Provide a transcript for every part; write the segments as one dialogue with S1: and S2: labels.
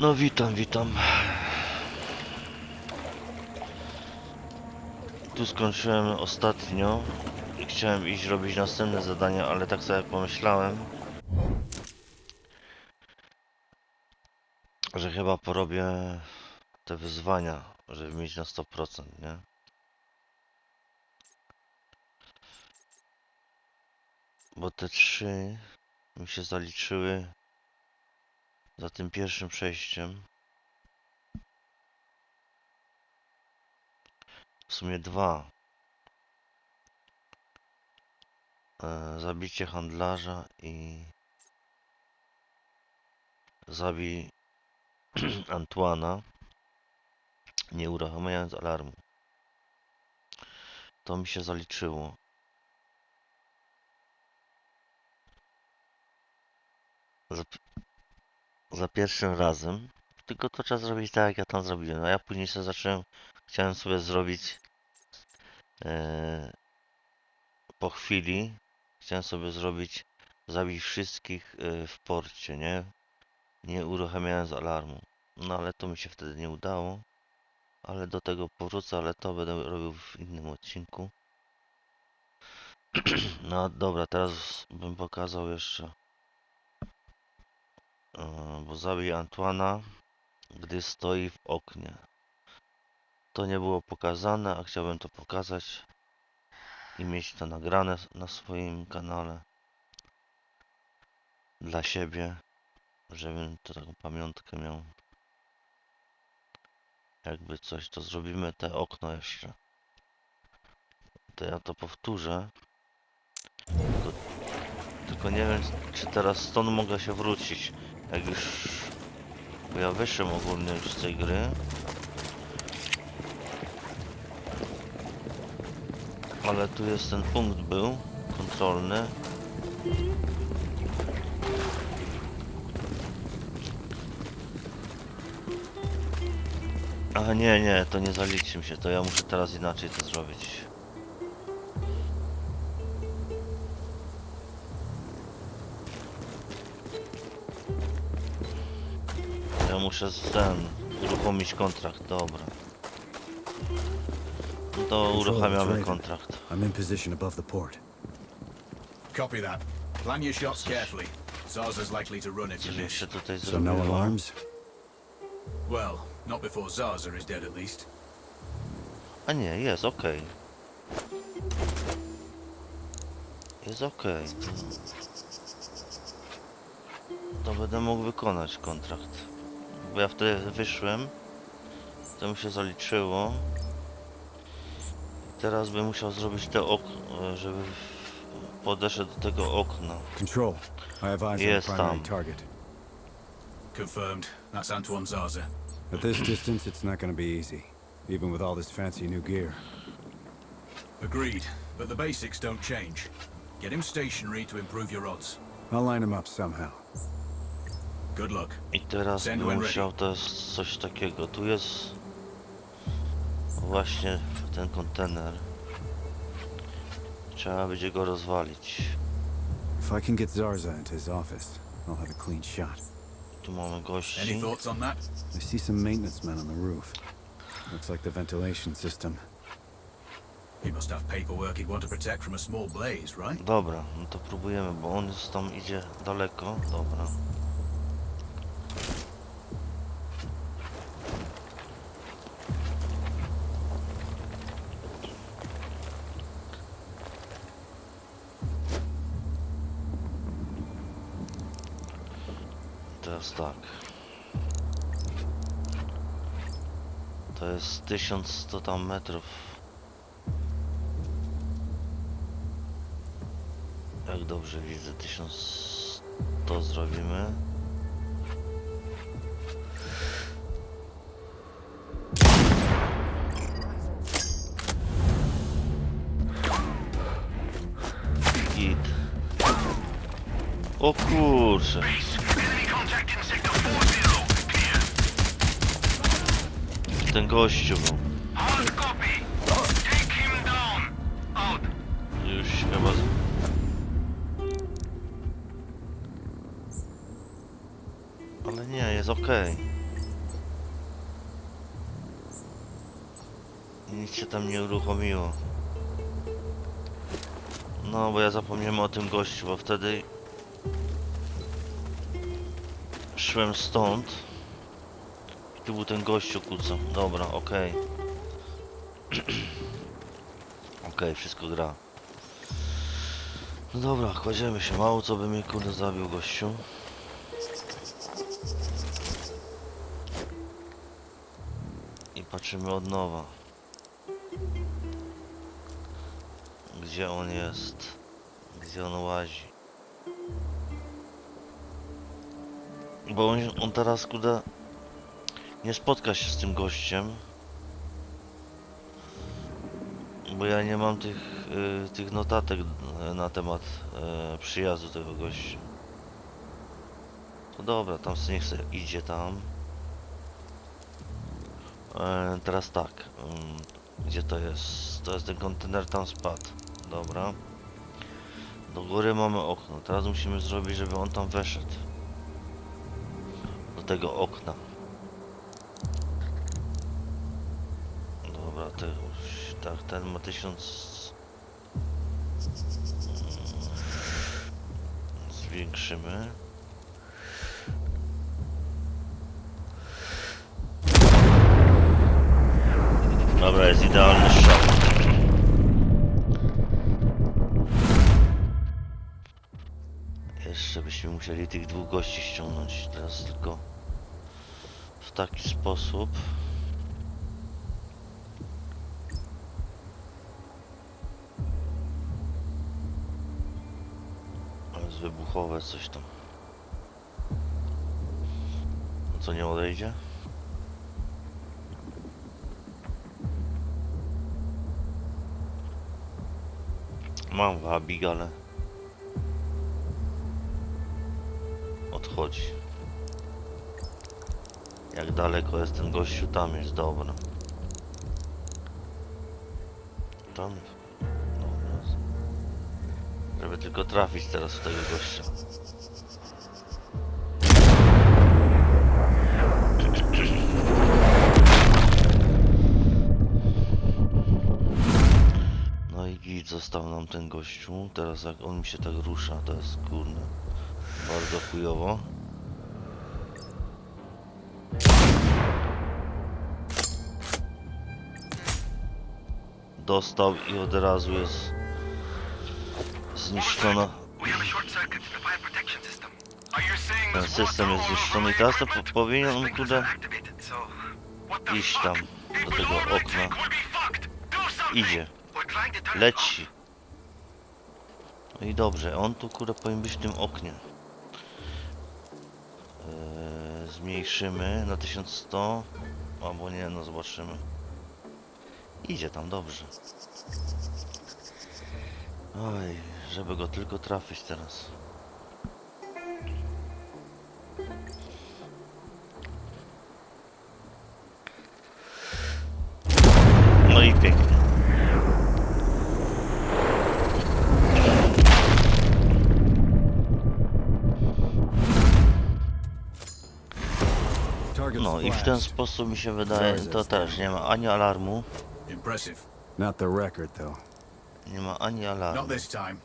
S1: No witam, witam. Tu skończyłem ostatnio chciałem iść robić następne zadania, ale tak sobie pomyślałem, że chyba porobię te wyzwania, żeby mieć na 100%, nie? Bo te trzy mi się zaliczyły za tym pierwszym przejściem. W sumie dwa. E, zabicie handlarza i zabij Antuana, nie uruchamiając alarmu. To mi się zaliczyło. Za, za pierwszym razem. Tylko to trzeba zrobić tak, jak ja tam zrobiłem. A ja później sobie zacząłem, chciałem sobie zrobić e, po chwili, chciałem sobie zrobić, zabić wszystkich e, w porcie, nie? Nie uruchamiając alarmu. No ale to mi się wtedy nie udało. Ale do tego powrócę, ale to będę robił w innym odcinku. No dobra, teraz bym pokazał jeszcze bo zabij Antuana, gdy stoi w oknie. To nie było pokazane, a chciałbym to pokazać i mieć to nagrane na swoim kanale dla siebie, żebym to taką pamiątkę miał. Jakby coś, to zrobimy te okno jeszcze. To ja to powtórzę. Tylko, tylko nie wiem, czy teraz stąd mogę się wrócić. Jak już... Ja wyszłem ogólnie już z tej gry. Ale tu jest ten punkt był, kontrolny. A nie, nie, to nie zaliczy mi się, to ja muszę teraz inaczej to zrobić. Muszę z- ten uruchomić kontrakt, dobra. No to uruchamiamy kontrakt.
S2: I'm in position above the port.
S3: Copy that. Plan your shots carefully. Zarza's likely to run if you miss.
S2: So no alarms?
S3: Well, not before Zarza is dead at least.
S1: A nie, jest okej. Jest okej. To będę mógł wykonać kontrakt. Bo ja wtedy wyszłem. To mi się zaliczyło. I teraz bym musiał zrobić te okno, żeby podeszedł do tego okna.
S2: Control. I have eyes on the primary target.
S3: Confirmed. That's Antoine Zarza.
S2: At this distance, it's not gonna be easy. Even with all this fancy new gear.
S3: Agreed. But the basics don't change. Get him stationary to improve your odds.
S2: I'll line him up somehow.
S3: Good luck.
S1: I teraz
S3: Send
S1: bym musiał, to jest coś takiego. Tu jest właśnie ten kontener. Trzeba będzie go rozwalić.
S2: If I can get Zarza into his office, I'll have a clean shot.
S1: Tu mamy
S3: Any
S1: gości.
S3: thoughts on that?
S2: I see some maintenance men on the roof. Looks like the ventilation system.
S3: He must have paperwork he'd want to protect from a small blaze, right?
S1: Dobra, no to próbujemy, bo on już tam idzie daleko. Dobra. Teraz tak. To jest 1100 tam metrów. Jak dobrze widzę, 1100 zrobimy. Git. O kurczę. ten gościu. No. Już chyba... Ale nie, jest OK. Nic się tam nie uruchomiło. No, bo ja zapomniałem o tym gościu, bo wtedy... Szłem stąd. Tu był ten gościu kucał. Dobra, okej. Okej, wszystko gra. No dobra, kładziemy się. Mało co by mnie kurde zabił gościu. I patrzymy od nowa. Gdzie on jest? Gdzie on łazi? Bo on, on teraz kurde nie spotka się z tym gościem. Bo ja nie mam tych, y, tych notatek y, na temat y, przyjazdu tego gościa. To dobra, tam sobie niech sobie idzie tam. E, teraz tak. ym, gdzie to jest? To jest ten kontener tam spadł. Dobra. Do góry mamy okno. Teraz musimy zrobić, żeby on tam weszedł. Do tego okna. Tak, ten ma tysiąc... Mm, Zwiększymy. Dobra, jest idealny strzał. Jeszcze byśmy musieli tych dwóch gości ściągnąć. Teraz tylko w taki sposób. Wybuchowe coś tam. No Co nie odejdzie? Mam wabik, ale odchodzi. Jak daleko jest ten gościu, tam jest dobra. Tam. Żeby tylko trafić teraz w tego gościa. No i git, został nam ten gościu. Teraz jak on mi się tak rusza, to jest kurde bardzo chujowo. Dostał i od razu jest zniszczona. Ten system jest zniszczony i teraz to po, powinien on kurde iść tam do tego okna. Idzie, leci. No i dobrze, on tu kurde powinien być w tym oknie. Eee, zmniejszymy na 1100. Albo nie, no zobaczymy. Idzie tam dobrze. Oj, żeby go tylko trafić teraz. No i pięknie. No i w ten sposób mi się wydaje, to też nie ma ani alarmu,
S3: Impressive.
S2: Not the record, though.
S1: nie ma ani
S3: Not
S1: alarmu.
S3: this time.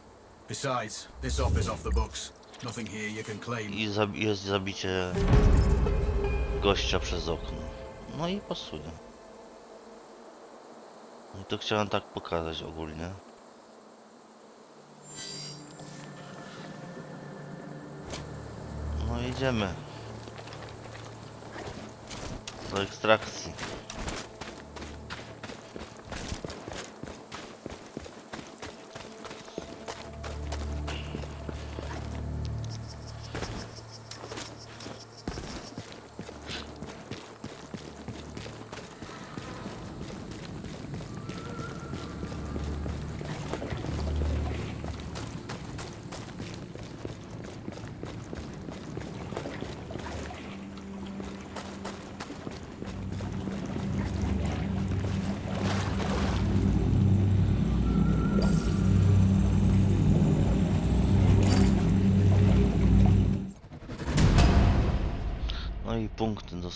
S3: Besides, this off the books. Nothing here you can claim.
S1: I zabi jest zabicie gościa przez okno. No i pasuje. No i to chciałem tak pokazać ogólnie. No idziemy. Do ekstrakcji.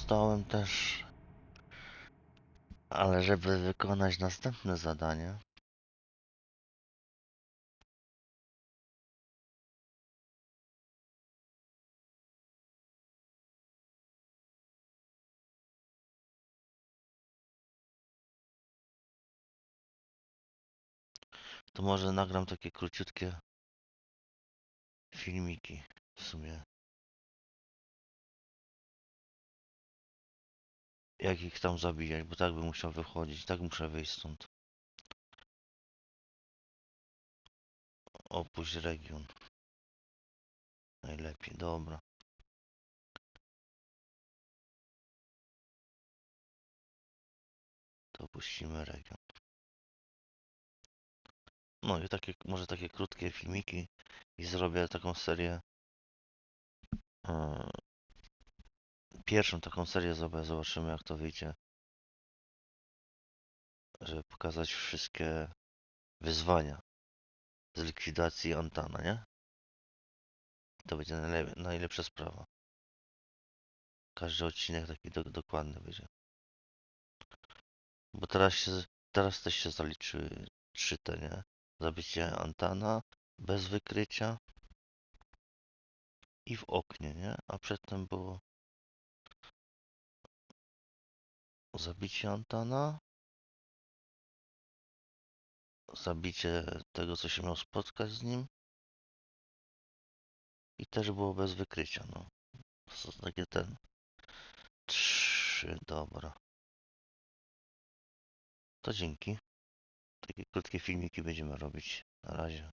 S1: Dostałem też. Ale żeby wykonać następne zadanie, to może nagram takie króciutkie filmiki w sumie. Jak ich tam zabijać, bo tak bym musiał wychodzić, tak muszę wyjść stąd. Opuść region. Najlepiej, dobra. To opuścimy region. No i takie, może takie krótkie filmiki i zrobię taką serię. Pierwszą taką serię zrobię, zobaczymy jak to wyjdzie. Żeby pokazać wszystkie wyzwania z likwidacji Antana, nie? To będzie najlep najlepsza sprawa. Każdy odcinek taki do dokładny będzie. Bo teraz się, teraz też się zaliczy trzy te, nie? Zabicie Antana bez wykrycia i w oknie, nie? A przedtem było zabicie Antana, zabicie tego, co się miał spotkać z nim i też było bez wykrycia, no. To takie ten... Trzy, dobra. To dzięki. Takie krótkie filmiki będziemy robić. Na razie.